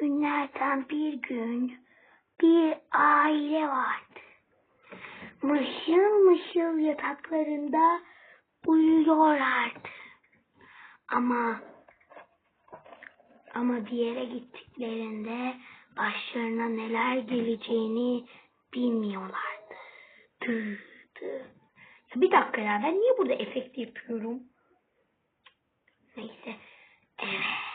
Günlerden bir gün bir aile vardı. Mışıl mışıl yataklarında uyuyorlardı. Ama ama bir yere gittiklerinde başlarına neler geleceğini bilmiyorlardı. Tı tı. Ya bir dakika ya ben niye burada efekt yapıyorum? Neyse. Evet.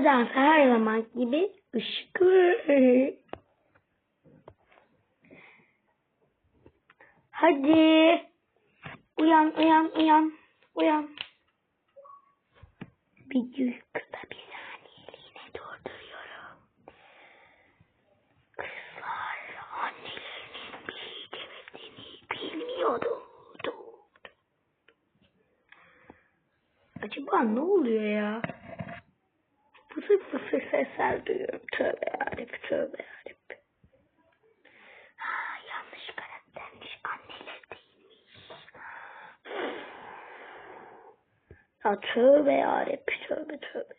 Evine dansa her zaman gibi ışık. Hadi. Uyan, uyan, uyan, uyan. Bir kısa bir saniyeliğine durduruyorum. Kızlar annelerinin bir demediğini bilmiyordu. Acaba ne oluyor ya? Fısır fısır sesler duyuyorum. Tövbe yarabbim, tövbe yarabbim. Ha, yanlış karaktermiş. Anneler değilmiş. Ya tövbe yarabbim, tövbe tövbe.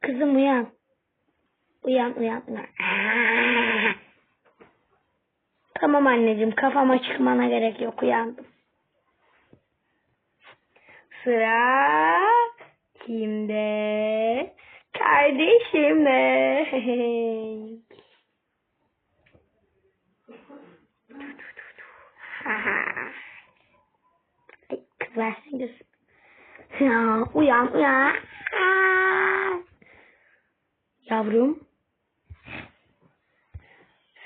Kızım uyan. Uyan, uyan, uyan. Tamam anneciğim, kafama çıkmana gerek yok, uyandım. Sıra kimde? Kardeşimde. Ay, kız versin göz. Ya, uyan uyan. Yavrum.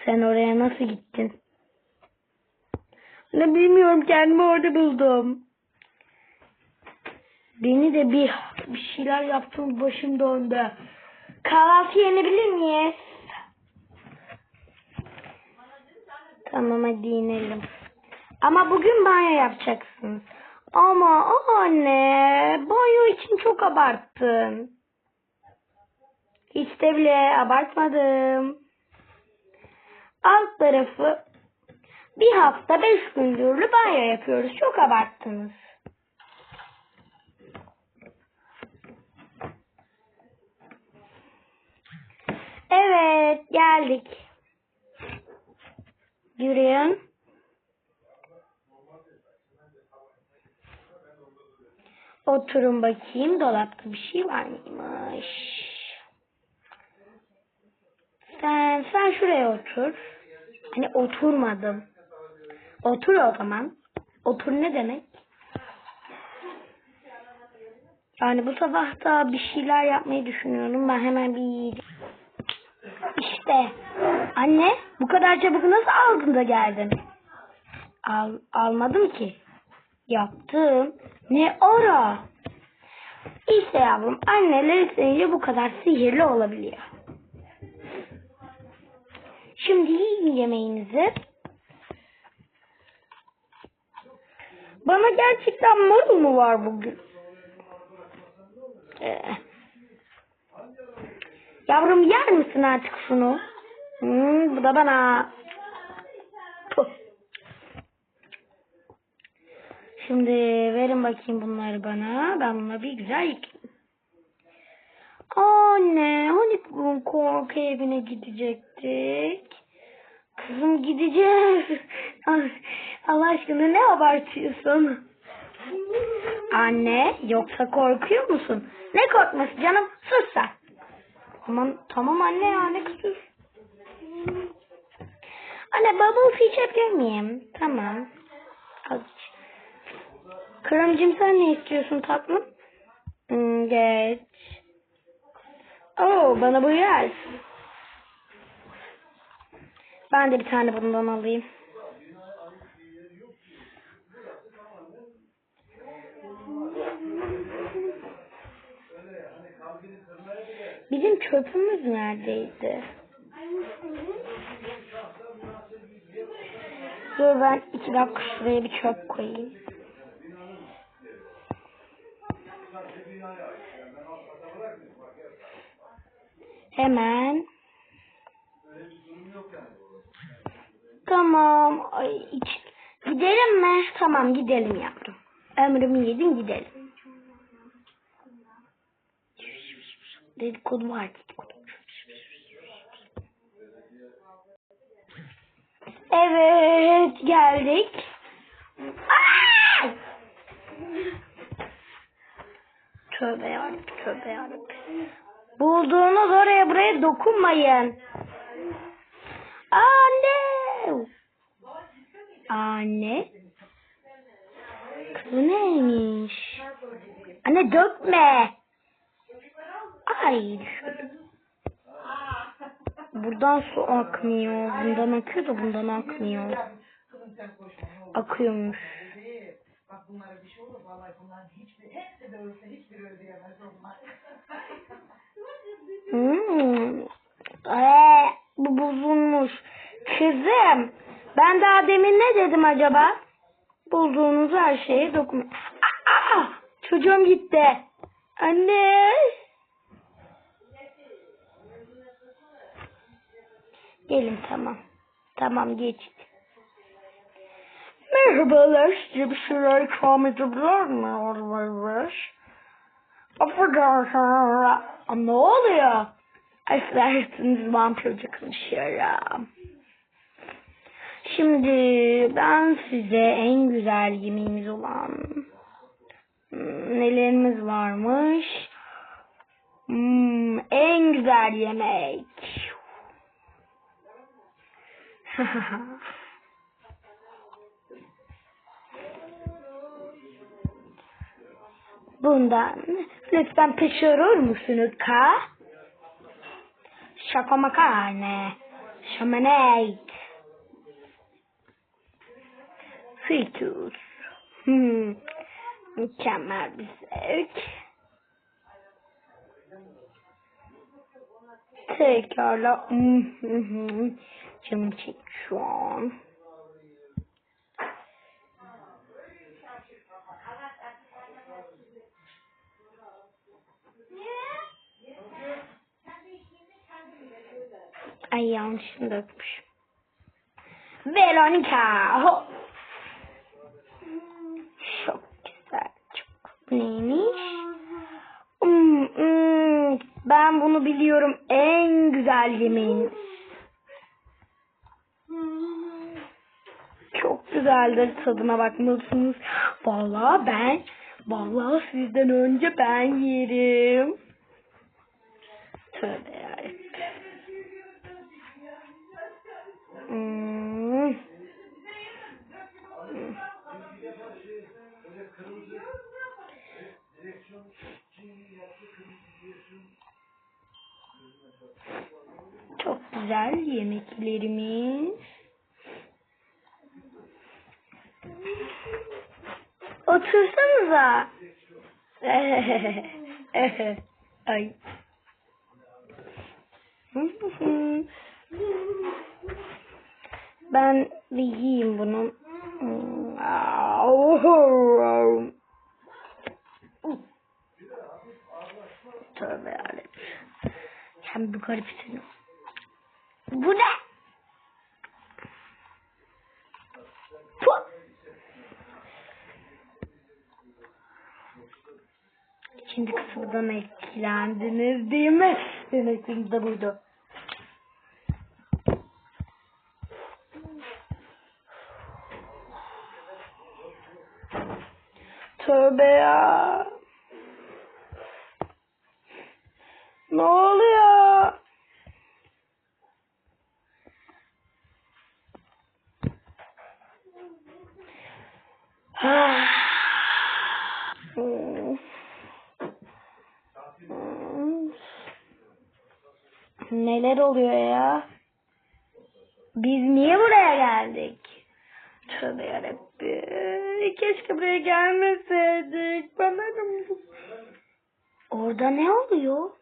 Sen oraya nasıl gittin? Ne bilmiyorum kendimi orada buldum. Beni de bir bir şeyler yaptım başım döndü. Kahvaltı yenebilir miyiz? Tamam hadi inelim. Ama bugün banyo yapacaksınız. Ama anne banyo için çok abarttın. Hiç de bile abartmadım. Alt tarafı bir hafta beş gündürlü banyo yapıyoruz. Çok abarttınız. Evet geldik. Yürüyün. Oturun bakayım dolapta bir şey var mıymış? Sen sen şuraya otur. Hani oturmadım. Otur o zaman. Otur ne demek? Yani bu sabah da bir şeyler yapmayı düşünüyorum. Ben hemen bir işte. Anne bu kadar çabuk nasıl aldın da geldin? Al, almadım ki. Yaptım. Ne ara? İşte yavrum anneler isteyince bu kadar sihirli olabiliyor. Şimdi yiyin yemeğinizi. Bana gerçekten marul mu var bugün? Ee, Yavrum yer misin artık şunu? Hmm, bu da bana. Şimdi verin bakayım bunları bana. Ben bunları bir güzel. Anne hani bugün korku evine gidecektik? Kızım gideceğiz. Allah aşkına ne abartıyorsun? Anne yoksa korkuyor musun? Ne korkması canım? Sus sen. Tamam, tamam anne ya ne kızıyorsun? Anne bubble içebilir miyim? Tamam. İç. Kremcim sen ne istiyorsun tatlım? Hmm, geç. Oo bana bu yer. Ben de bir tane bundan alayım. Bizim çöpümüz neredeydi? Dur ben iki dakika şuraya bir çöp koyayım. Hemen. Tamam. Ay. Gidelim mi? Tamam gidelim yavrum. Ömrümü yedin gidelim. Dedikodu var dedikodu. Evet geldik. Aa! Tövbe yarabbim tövbe yarabbim. Bulduğunuz oraya buraya dokunmayın. Anne. Anne. Kız bu neymiş? Anne dökme. Ay düşürdüm. Buradan su akmıyor. Bundan akıyor da bundan akmıyor. Akıyormuş. Bak bunlara bir şey olur vallahi bunların hiçbir hepsi de ölse hiçbiri ödeyemez onlar. Hmm. Ee, bu bozulmuş. Kızım, ben daha demin ne dedim acaba? Bulduğunuz her şeye dokun. Çocuğum gitti. Anne. Gelin tamam. Tamam geçti. Merhabalar, size bir şeyler ikram edebilir mi? Var Affedersiniz. Ne oluyor? Affedersiniz vampirce konuşuyorum. Şimdi ben size en güzel yemeğimiz olan hmm, nelerimiz varmış? Hmm, en güzel yemek. Bundan lütfen pişirir musunuz ka? Şaka makarna. Şamanet. Fritus. Hmm. Mükemmel bir zevk. Tekrarla. Hmm. Canım çekti şu an. Ay yanlışını dökmüş. Veronica. Ho. Çok güzel. Çok neymiş? Hmm, hmm, ben bunu biliyorum. En güzel yemeğiniz. Çok güzeldir. Tadına bakmalısınız. Vallahi ben vallahi sizden önce ben yerim. Tövbe yarabbim. Hmm. Çok güzel yemeklerimiz. Otursanıza. Ay. Ben bir yiyeyim bunu. Tövbe yarabbim. Sen bir garipsin. Bu ne? Puh! İkinci kısımdan etkilendiniz değil mi? Demek ki de buydu. Tövbe ya. Ne oluyor? Ah. Hmm. Hmm. Neler oluyor ya? Biz niye buraya geldik? Tövbe yarabbim. Keşke buraya gelmeseydik. Bana da Orada ne oluyor?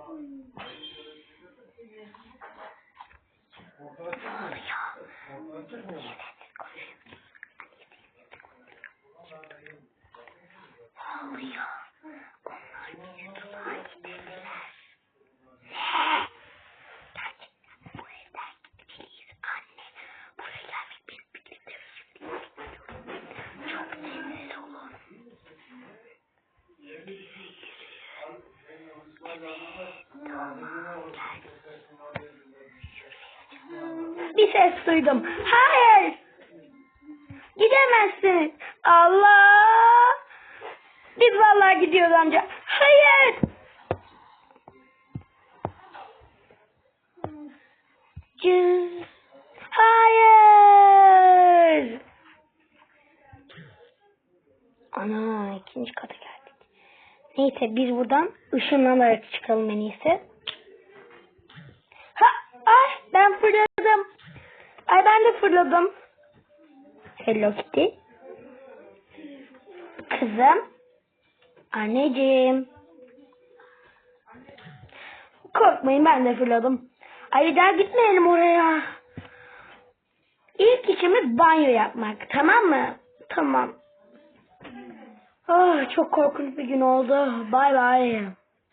Bir ses duydum. Hayır. Gidemezsiniz. Allah. Biz vallahi gidiyoruz amca. Hayır. Neyse biz buradan ışınlanarak çıkalım en iyisi. Ha, ay ben fırladım. Ay ben de fırladım. Hello Kitty. Kızım. Anneciğim. Korkmayın ben de fırladım. Ay daha gitmeyelim oraya. İlk işimiz banyo yapmak. Tamam mı? Tamam. Ah, çok korkunç bir gün oldu. Bay bay.